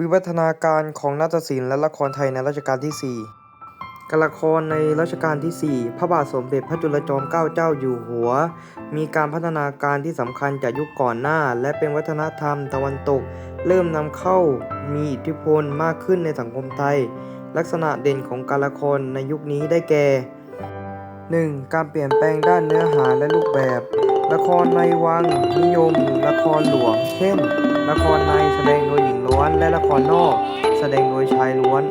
วิวัฒนาการของนาฏศิลป์และละครไทยในรัชกาลที่ 4การละครในรัชกาลที่ 4 พระบาทสมเด็จพระจุลจอมเกล้าเจ้าอยู่หัว มีการพัฒนาการที่สำคัญจากยุคก่อนหน้า และเป็นวัฒนธรรมตะวันตก เริ่มนำเข้ามีอิทธิพลมากขึ้นในสังคมไทย ลักษณะเด่นของการละครในยุคนี้ได้แก่ 1. การเปลี่ยนแปลงด้านเนื้อหาและรูปแบบ ละครในวังนิยม ละครหลวง เช่น ละครในแสดง และละครนอก แสดงโดยชายล้วน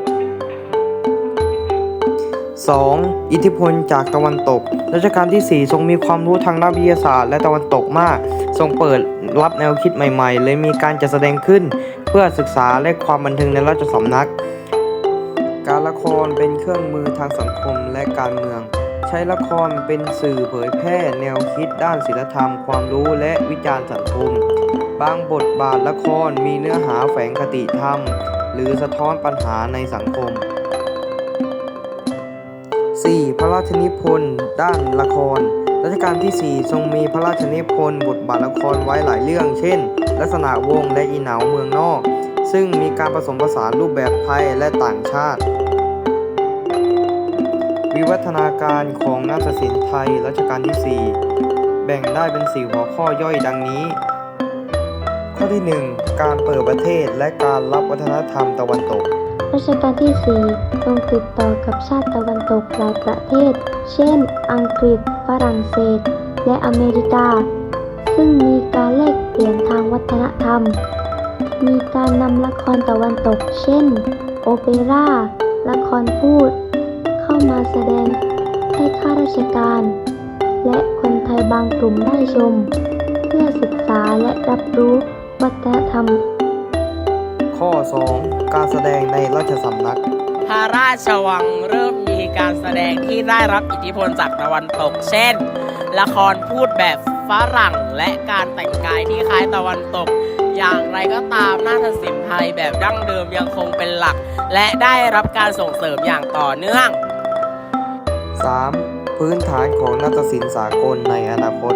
2. อิทธิพลจากตะวันตก รัชกาลที่ 4 ทรงมีความรู้ทางด้านวิทยาศาสตร์และตะวันตกมาก ทรงเปิดรับแนวคิดใหม่ๆ เลยมีการจัดแสดงขึ้น เพื่อศึกษาและความบันเทิงในราชสำนัก การละครเป็นเครื่องมือทางสังคมและการเมือง ใช้ละครเป็นสื่อเผยแพร่แนวคิดด้านศิลธรรม ความรู้และวิจารณ์สังคม บางบทบาทละครมีเนื้อหาแฝงคติธรรม หรือสะท้อนปัญหาในสังคม 4. พระราชนิพนธ์ด้านละคร รัชกาลที่ 4 ทรงมีพระราชนิพนธ์บทบาทละครไว้หลายเรื่อง เช่น ลักษณะวงและอีเหนาเมืองนอก ซึ่งมีการผสมผสานรูปแบบไทยและต่างชาติ วิวัฒนาการของนาฏศิลป์ไทยรัชกาลที่ 4 แบ่งได้เป็น 4 หัวข้อย่อยดังนี้ ข้อที่ 1 การเปิดประเทศและการรับวัฒนธรรมตะวันตก รัชกาลที่ 4 ทรงติดต่อกับชาติตะวันตกหลายประเทศ เช่น อังกฤษ ฝรั่งเศส และอเมริกา ซึ่งมีการแลกเปลี่ยนทางวัฒนธรรม มีการนำละครตะวันตก เช่น โอเปร่า ละครพูด เข้ามาแสดงให้ข้าราชการ และคนไทยบางกลุ่มได้ชม เพื่อศึกษาและรับรู้ วัฒนธรรม ข้อ 2 การแสดงในราชสำนัก พระราชวังเริ่มมีการแสดงที่ได้รับอิทธิพลจากตะวันตก เช่น ละครพูดแบบฝรั่งและการแต่งกายที่คล้ายตะวันตก อย่างไรก็ตามนาฏศิลป์ไทยแบบดั้งเดิมยังคงเป็นหลัก และได้รับการส่งเสริมอย่างต่อเนื่อง 3. พื้นฐานของนาฏศิลป์สากลในอนาคต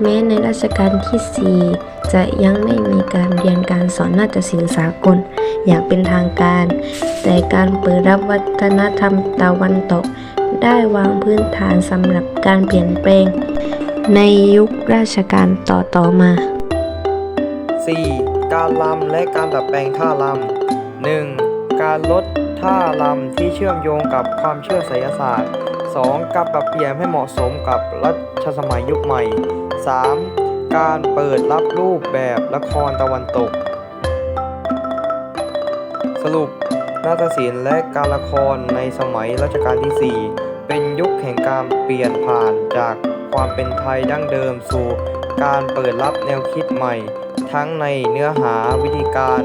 แม้ในรัชกาลที่ 4 จะยังไม่มีการเรียนการสอนนาฏศิลป์สากล อย่างเป็นทางการ แต่การเปิดรับวัฒนธรรมตะวันตก ได้วางพื้นฐานสำหรับการเปลี่ยนแปลง ในยุคราชการต่อๆมา 4. การลำและการดัดแปลงท่าลำ 1. การลด ท่าลำที่เชื่อมโยงกับความเชื่อไสยศาสตร์ 2. การปรับเปลี่ยนให้เหมาะสมกับรัชสมัยยุคใหม่ 3. การเปิดรับรูปแบบละครตะวันตก สรุปนาฏศิลป์และการละครในสมัยรัชกาลที่ 4 เป็นยุคแห่งการเปลี่ยนผ่านจากความเป็นไทยดั้งเดิมสู่การเปิดรับแนวคิดใหม่ ทั้งในเนื้อหาวิธีการ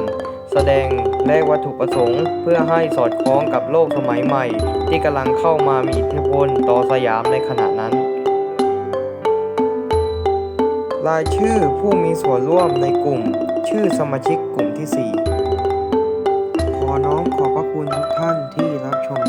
แสดงและวัตถุประสงค์ เพื่อให้สอดคล้องกับโลกสมัยใหม่ ที่กำลังเข้ามามีอิทธิพลต่อสยามในขณะนั้น รายชื่อผู้มีส่วนร่วมในกลุ่ม ชื่อสมาชิกกลุ่มที่ 4 ขอน้อมขอบพระคุณทุกท่านที่รับชม